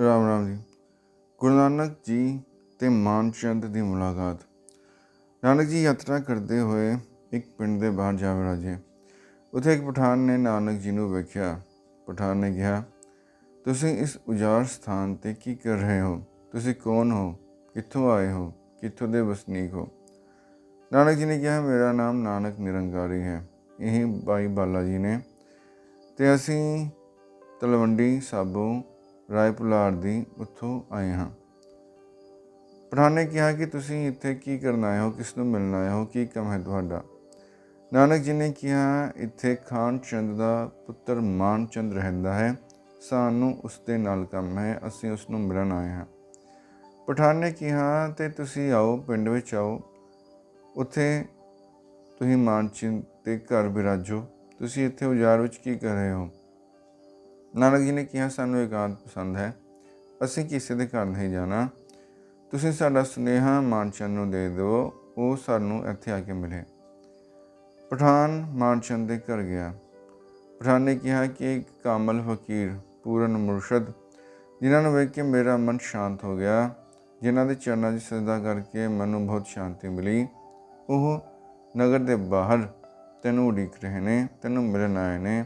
ਰਾਮ ਰਾਮ ਜੀ। ਗੁਰੂ ਨਾਨਕ ਜੀ ਤੇ ਮਾਨਚੰਦ ਦੀ ਮੁਲਾਕਾਤ। ਨਾਨਕ ਜੀ ਯਾਤਰਾ ਕਰਦੇ ਹੋਏ ਇੱਕ ਪਿੰਡ ਦੇ ਬਾਹਰ ਜਾ ਵੜਾਜੇ ਉੱਥੇ ਇੱਕ ਪਠਾਨ ਨੇ ਨਾਨਕ ਜੀ ਨੂੰ ਵੇਖਿਆ। ਪਠਾਨ ਨੇ ਕਿਹਾ, ਤੁਸੀਂ ਇਸ ਉਜਾੜ ਸਥਾਨ ਤੇ ਕੀ ਕਰ ਰਹੇ ਹੋ? ਤੁਸੀਂ ਕੌਣ ਹੋ? ਕਿੱਥੋਂ ਆਏ ਹੋ? ਕਿੱਥੋਂ ਦੇ ਵਸਨੀਕ ਹੋ? ਨਾਨਕ ਜੀ ਨੇ ਕਿਹਾ, ਮੇਰਾ ਨਾਮ ਨਾਨਕ ਨਿਰੰਕਾਰੀ ਹੈ। ਇਹ ਬਾਈ ਬਾਲਾ ਜੀ ਨੇ ਤੇ ਅਸੀਂ ਤਲਵੰਡੀ, ਸਾਬੋ ਰਾਏ ਪੁਲਾੜ ਦੀ ਉੱਥੋਂ ਆਏ ਹਾਂ। ਪਠਾਨ ਨੇ ਕਿਹਾ ਕਿ ਤੁਸੀਂ ਇੱਥੇ ਕੀ ਕਰਨ ਆਏ ਹੋ, ਕਿਸ ਨੂੰ ਮਿਲਣ ਆਏ ਹੋ, ਕੀ ਕੰਮ ਹੈ ਤੁਹਾਡਾ? ਨਾਨਕ ਜੀ ਨੇ ਕਿਹਾ, ਇੱਥੇ ਖਾਨ ਚੰਦ ਦਾ ਪੁੱਤਰ ਮਾਨ ਚੰਦ ਰਹਿੰਦਾ ਹੈ। ਸਾਨੂੰ ਉਸ ਦੇ ਨਾਲ ਕੰਮ ਹੈ, ਅਸੀਂ ਉਸ ਨੂੰ ਮਿਲਣ ਆਏ ਹਾਂ। ਪਠਾਨ ਨੇ ਕਿਹਾ, ਤੇ ਤੁਸੀਂ ਆਓ, ਪਿੰਡ ਵਿੱਚ ਆਓ। ਉੱਥੇ ਤੁਸੀਂ ਮਾਨ ਚੰਦ ਦੇ ਘਰ ਬਿਰਾਜੋ। ਤੁਸੀਂ ਇੱਥੇ ਉਜਾੜ ਵਿੱਚ ਕੀ ਕਰ ਰਹੇ ਹੋ? ਨਾਨਕ ਜੀ ਨੇ ਕਿਹਾ, ਸਾਨੂੰ ਇਕਾਂਤ ਪਸੰਦ ਹੈ। ਅਸੀਂ ਕਿਸੇ ਦੇ ਘਰ ਨਹੀਂ ਜਾਣਾ। ਤੁਸੀਂ ਸਾਡਾ ਸੁਨੇਹਾ ਮਾਨਚੰਦ ਨੂੰ ਦੇ ਦਿਓ। ਉਹ ਸਾਨੂੰ ਇੱਥੇ ਆ ਕੇ ਮਿਲੇ। ਪਠਾਨ ਮਾਨਚੰਦ ਦੇ ਘਰ ਗਿਆ। ਪਠਾਨ ਨੇ ਕਿਹਾ ਕਿ ਇੱਕ ਕਾਮਲ ਫਕੀਰ, ਪੂਰਨ ਮੁਰਸ਼ਦ, ਜਿਨ੍ਹਾਂ ਨੂੰ ਵੇਖ ਕੇ ਮੇਰਾ ਮਨ ਸ਼ਾਂਤ ਹੋ ਗਿਆ, ਜਿਨ੍ਹਾਂ ਦੇ ਚਰਨਾਂ 'ਚ ਸਜਦਾ ਕਰਕੇ ਮਨ ਨੂੰ ਬਹੁਤ ਸ਼ਾਂਤੀ ਮਿਲੀ, ਉਹ ਨਗਰ ਦੇ ਬਾਹਰ ਤੈਨੂੰ ਉਡੀਕ ਰਹੇ ਨੇ, ਤੈਨੂੰ ਮਿਲਣ ਆਏ ਨੇ।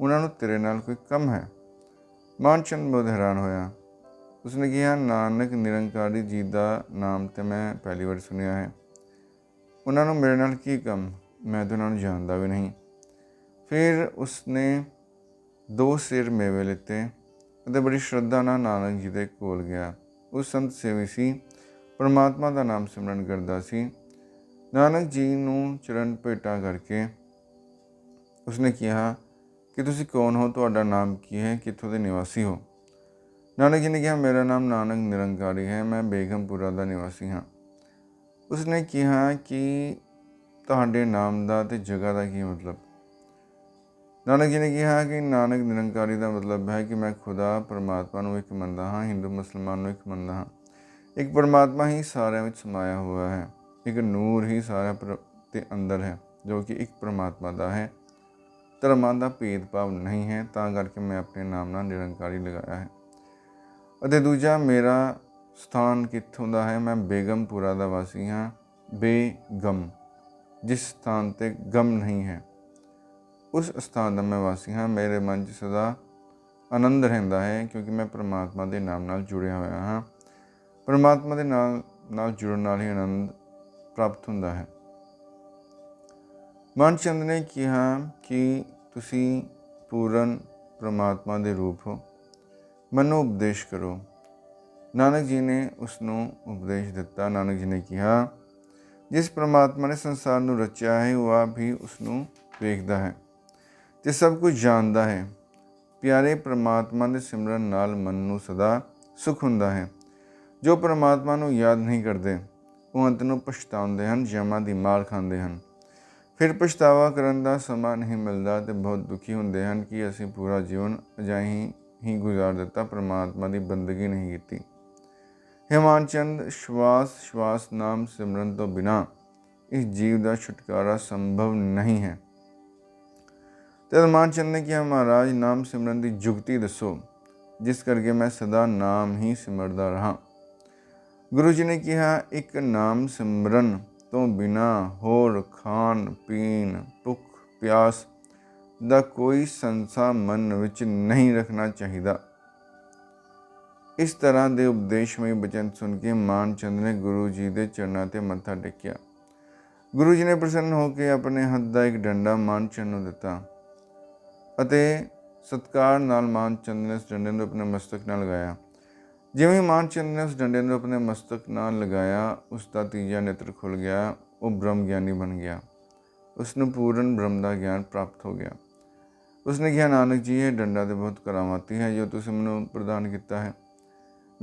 ਉਹਨਾਂ ਨੂੰ ਤੇਰੇ ਨਾਲ ਕੋਈ ਕੰਮ ਹੈ। ਮਾਨਚੰਦ ਬਹੁਤ ਹੈਰਾਨ ਹੋਇਆ। ਉਸਨੇ ਕਿਹਾ, ਨਾਨਕ, ਨਿਰੰਕਾਰੀ ਜੀ ਦਾ ਨਾਮ ਤੇ ਮੈਂ ਪਹਿਲੀ ਵਾਰ ਸੁਣਿਆ ਹੈ। ਉਹਨਾਂ ਨੂੰ ਮੇਰੇ ਨਾਲ ਕੀ ਕੰਮ? ਮੈਂ ਤਾਂ ਉਹਨਾਂ ਨੂੰ ਜਾਣਦਾ ਵੀ ਨਹੀਂ। ਫਿਰ ਉਸਨੇ ਦੋ ਸਿਰ ਮੇਵੇ ਲਿੱਤੇ ਅਤੇ ਬੜੀ ਸ਼ਰਧਾ ਨਾਲ ਨਾਨਕ ਜੀ ਦੇ ਕੋਲ ਗਿਆ। ਉਹ ਸੰਤ ਸੇਵੀ ਸੀ। ਪਰਮਾਤਮਾ ਦਾ ਨਾਮ ਸਿਮਰਨ ਕਰਦਾ ਸੀ। ਨਾਨਕ ਜੀ ਨੂੰ ਚਰਨ ਭੇਟਾ ਕਰਕੇ ਉਸਨੇ ਕਿਹਾ ਕਿ ਤੁਸੀਂ ਕੌਣ ਹੋ? ਤੁਹਾਡਾ ਨਾਮ ਕੀ ਹੈ? ਕਿੱਥੋਂ ਦੇ ਨਿਵਾਸੀ ਹੋ? ਨਾਨਕ ਜੀ ਨੇ ਕਿਹਾ, ਮੇਰਾ ਨਾਮ ਨਾਨਕ ਨਿਰੰਕਾਰੀ ਹੈ। ਮੈਂ ਬੇਗਮਪੁਰਾ ਦਾ ਨਿਵਾਸੀ ਹਾਂ। ਉਸਨੇ ਕਿਹਾ ਕਿ ਤੁਹਾਡੇ ਨਾਮ ਦਾ ਤੇ ਜਗ੍ਹਾ ਦਾ ਕੀ ਮਤਲਬ? ਨਾਨਕ ਜੀ ਨੇ ਕਿਹਾ ਕਿ ਨਾਨਕ ਨਿਰੰਕਾਰੀ ਦਾ ਮਤਲਬ ਹੈ ਕਿ ਮੈਂ ਖੁਦਾ, ਪਰਮਾਤਮਾ ਨੂੰ ਇੱਕ ਮੰਨਦਾ ਹਾਂ, ਹਿੰਦੂ, ਮੁਸਲਮਾਨ ਨੂੰ ਇੱਕ ਮੰਨਦਾ ਹਾਂ। ਇੱਕ ਪਰਮਾਤਮਾ ਹੀ ਸਾਰਿਆਂ ਵਿੱਚ ਸਮਾਇਆ ਹੋਇਆ ਹੈ। ਇੱਕ ਨੂਰ ਹੀ ਸਾਰਿਆਂ ਪਰ ਦੇ ਅੰਦਰ ਹੈ, ਜੋ ਕਿ ਇੱਕ ਪਰਮਾਤਮਾ ਦਾ ਹੈ। ਧਰਮਾਂ ਦਾ ਭੇਦਭਾਵ ਨਹੀਂ ਹੈ, ਤਾਂ ਕਰਕੇ ਮੈਂ ਆਪਣੇ ਨਾਮ ਨਾਲ ਨਿਰੰਕਾਰੀ ਲਗਾਇਆ ਹੈ। ਅਤੇ ਦੂਜਾ, ਮੇਰਾ ਸਥਾਨ ਕਿੱਥੋਂ ਦਾ ਹੈ? ਮੈਂ ਬੇਗਮਪੁਰਾ ਦਾ ਵਾਸੀ ਹਾਂ। ਬੇਗਮ, ਜਿਸ ਸਥਾਨ ਤੇ ਗਮ ਨਹੀਂ ਹੈ, ਉਸ ਸਥਾਨ ਦਾ ਮੈਂ ਵਾਸੀ ਹਾਂ। ਮੇਰੇ ਮਨ 'ਚ ਸਦਾ ਆਨੰਦ ਰਹਿੰਦਾ ਹੈ, ਕਿਉਂਕਿ ਮੈਂ ਪ੍ਰਮਾਤਮਾ ਦੇ ਨਾਮ ਨਾਲ ਜੁੜਿਆ ਹੋਇਆ ਹਾਂ। ਪ੍ਰਮਾਤਮਾ ਦੇ ਨਾਲ ਨਾਲ ਜੁੜਨ ਨਾਲ ਹੀ ਆਨੰਦ ਪ੍ਰਾਪਤ ਹੁੰਦਾ ਹੈ। ਮਨ ਚੰਦ ਨੇ ਕਿਹਾ ਕਿ ਤੁਸੀਂ ਪੂਰਨ ਪ੍ਰਮਾਤਮਾ ਦੇ ਰੂਪ ਹੋ। ਮੈਨੂੰ ਉਪਦੇਸ਼ ਕਰੋ। ਨਾਨਕ ਜੀ ਨੇ ਉਸ ਨੂੰ ਉਪਦੇਸ਼ ਦਿੱਤਾ। ਨਾਨਕ ਜੀ ਨੇ ਕਿਹਾ, ਜਿਸ ਪ੍ਰਮਾਤਮਾ ਨੇ ਸੰਸਾਰ ਨੂੰ ਰਚਿਆ ਹੈ, ਉਹ ਆਪ ਹੀ ਉਸ ਨੂੰ ਵੇਖਦਾ ਹੈ ਤੇ ਸਭ ਕੁਝ ਜਾਣਦਾ ਹੈ। ਪਿਆਰੇ ਪ੍ਰਮਾਤਮਾ ਦੇ ਸਿਮਰਨ ਨਾਲ ਮਨ ਨੂੰ ਸਦਾ ਸੁਖ ਹੁੰਦਾ ਹੈ। ਜੋ ਪ੍ਰਮਾਤਮਾ ਨੂੰ ਯਾਦ ਨਹੀਂ ਕਰਦੇ, ਉਹ ਅੰਤ ਨੂੰ ਪਛਤਾਉਂਦੇ ਹਨ, ਜਮਾਂ ਦੀ ਮਾਰ ਖਾਂਦੇ ਹਨ। ਫਿਰ ਪਛਤਾਵਾ ਕਰਨ ਦਾ ਸਮਾਂ ਨਹੀਂ ਮਿਲਦਾ ਤੇ ਬਹੁਤ ਦੁਖੀ ਹੁੰਦੇ ਹਨ ਕਿ ਅਸੀਂ ਪੂਰਾ ਜੀਵਨ ਅਜਾਈ ਹੀ ਗੁਜ਼ਾਰ ਦਿੱਤਾ, ਪ੍ਰਮਾਤਮਾ ਦੀ ਬੰਦਗੀ ਨਹੀਂ ਕੀਤੀ। ਹਿਮਾਨਚੰਦ ਸ਼ਵਾਸ ਸ਼ਵਾਸ ਨਾਮ ਸਿਮਰਨ ਤੋਂ ਬਿਨਾ ਇਸ ਜੀਵ ਦਾ ਛੁਟਕਾਰਾ ਸੰਭਵ ਨਹੀਂ ਹੈ। ਤਦ ਮਾਨਚੰਦ ਨੇ ਕਿਹਾ, ਮਹਾਰਾਜ, ਨਾਮ ਸਿਮਰਨ ਦੀ ਜੁਗਤੀ ਦੱਸੋ, ਜਿਸ ਕਰਕੇ ਮੈਂ ਸਦਾ ਨਾਮ ਹੀ ਸਿਮਰਦਾ ਰਹਾ। ਗੁਰੂ ਜੀ ਨੇ ਕਿਹਾ, ਇੱਕ ਨਾਮ ਸਿਮਰਨ ਤੋਂ ਬਿਨਾ ਹੋਰ ਖਾਣ, ਪੀਣ, ਭੁੱਖ, ਪਿਆਸ ਦਾ ਕੋਈ ਸੰਸਾ ਮਨ ਵਿੱਚ ਨਹੀਂ ਰੱਖਣਾ ਚਾਹੀਦਾ। ਇਸ ਤਰ੍ਹਾਂ ਦੇ ਉਪਦੇਸ਼ਮਈ ਬਚਨ ਸੁਣ ਕੇ ਮਾਨਚੰਦ ਨੇ ਗੁਰੂ ਜੀ ਦੇ ਚਰਨਾਂ ਤੇ ਮੱਥਾ ਟੇਕਿਆ। ਗੁਰੂ ਜੀ ਨੇ ਪ੍ਰਸੰਨ ਹੋ ਕੇ ਆਪਣੇ ਹੱਥ ਦਾ ਇੱਕ ਡੰਡਾ ਮਾਨਚੰਦ ਨੂੰ ਦਿੱਤਾ ਅਤੇ ਸਤਕਾਰ ਨਾਲ ਮਾਨਚੰਦ ਨੇ ਉਸ ਡੰਡੇ ਨੂੰ ਆਪਣੇ ਮਸਤਕ ਨਾਲ ਲਗਾਇਆ। ਜਿਵੇਂ ਮਾਨਚੰਦ ਨੇ ਉਸ ਡੰਡੇ ਨੂੰ ਆਪਣੇ ਮਸਤਕ ਨਾਲ ਲਗਾਇਆ, ਉਸ ਦਾ ਤੀਜਾ ਨੇਤਰ ਖੁੱਲ ਗਿਆ, ਉਹ ਬ੍ਰਹਮ ਗਿਆਨੀ ਬਣ ਗਿਆ। ਉਸ ਨੂੰ ਪੂਰਨ ਬ੍ਰਹਮ ਦਾ ਗਿਆਨ ਪ੍ਰਾਪਤ ਹੋ ਗਿਆ। ਉਸਨੇ ਕਿਹਾ, ਨਾਨਕ ਜੀ, ਇਹ ਡੰਡਾ ਤੇ ਬਹੁਤ ਕਰਾਮਾਤੀ ਹੈ, ਜੋ ਤੁਸੀਂ ਮੈਨੂੰ ਪ੍ਰਦਾਨ ਕੀਤਾ ਹੈ।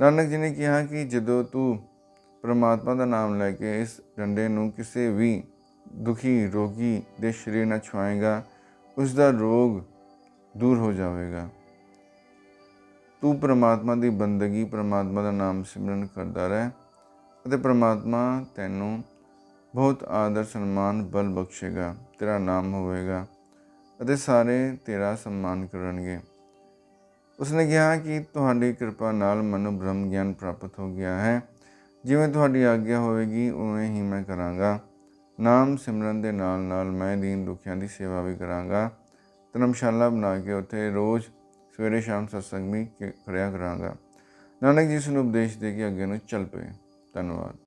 ਨਾਨਕ ਜੀ ਨੇ ਕਿਹਾ ਕਿ ਜਦੋਂ ਤੂੰ ਪ੍ਰਮਾਤਮਾ ਦਾ ਨਾਮ ਲੈ ਕੇ ਇਸ ਡੰਡੇ ਨੂੰ ਕਿਸੇ ਵੀ ਦੁਖੀ, ਰੋਗੀ ਦੇ ਸਰੀਰ ਨਾਲ ਛੁਆਏਗਾ, ਉਸ ਦਾ ਰੋਗ ਦੂਰ ਹੋ ਜਾਵੇਗਾ। ਤੂੰ ਪ੍ਰਮਾਤਮਾ ਦੀ ਬੰਦਗੀ ਪ੍ਰਮਾਤਮਾ ਦਾ ਨਾਮ ਸਿਮਰਨ ਕਰਦਾ ਰਹਿ ਅਤੇ ਪ੍ਰਮਾਤਮਾ ਤੈਨੂੰ ਬਹੁਤ ਆਦਰ ਸਨਮਾਨ ਬਲ ਬਖਸ਼ੇਗਾ, ਤੇਰਾ ਨਾਮ ਹੋਵੇਗਾ ਅਤੇ ਸਾਰੇ ਤੇਰਾ ਸਨਮਾਨ ਕਰਨਗੇ। ਉਸਨੇ ਕਿਹਾ ਕਿ ਤੁਹਾਡੀ ਕਿਰਪਾ ਨਾਲ ਮੈਨੂੰ ਬ੍ਰਹਮ ਗਿਆਨ ਪ੍ਰਾਪਤ ਹੋ ਗਿਆ ਹੈ। ਜਿਵੇਂ ਤੁਹਾਡੀ ਆਗਿਆ ਹੋਵੇਗੀ, ਉਵੇਂ ਹੀ ਮੈਂ ਕਰਾਂਗਾ। ਨਾਮ ਸਿਮਰਨ ਦੇ ਨਾਲ ਨਾਲ ਮੈਂ ਦੀਨ ਦੁਖਿਆਂ ਦੀ ਸੇਵਾ ਵੀ ਕਰਾਂਗਾ। ਧਰਮਸ਼ਾਲਾ ਬਣਾ ਕੇ ਉੱਥੇ ਰੋਜ਼ ਸਵੇਰੇ ਸ਼ਾਮ ਸਤਸੰਗ ਵਿੱਚ ਕਰਿਆ ਕਰਾਂਗਾ। ਨਾਨਕ ਜੀ ਇਸ ਨੂੰ ਉਪਦੇਸ਼ ਦੇ ਕੇ ਅੱਗੇ ਨੂੰ ਚੱਲ ਪਏ। ਧੰਨਵਾਦ।